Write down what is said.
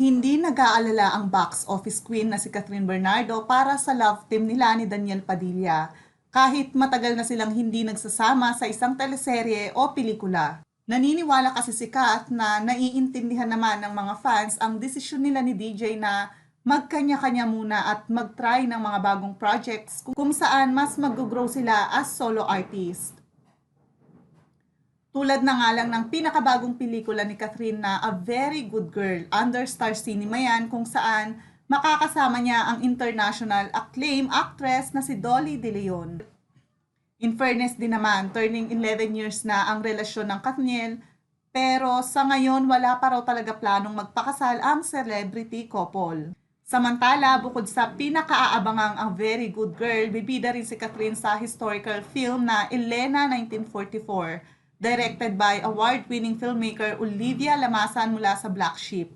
Hindi nag-aalala ang box office queen na si Catherine Bernardo para sa love team nila ni Daniel Padilla kahit matagal na silang hindi nagsasama sa isang teleserye o pelikula. Naniniwala kasi si Kat na naiintindihan naman ng mga fans ang desisyon nila ni DJ na magkanya-kanya muna at mag-try ng mga bagong projects kung saan mas mag-grow sila as solo artist. Tulad na nga lang ng pinakabagong pelikula ni Catherine na A Very Good Girl under Star Cinema yan kung saan makakasama niya ang international acclaim actress na si Dolly De Leon. In fairness din naman, turning 11 years na ang relasyon ng Kathniel pero sa ngayon wala pa raw talaga planong magpakasal ang celebrity couple. Samantala, bukod sa pinakaaabangang ang Very Good Girl, bibida rin si Catherine sa historical film na Elena 1944, directed by award-winning filmmaker Olivia Lamasan mula sa Black Sheep.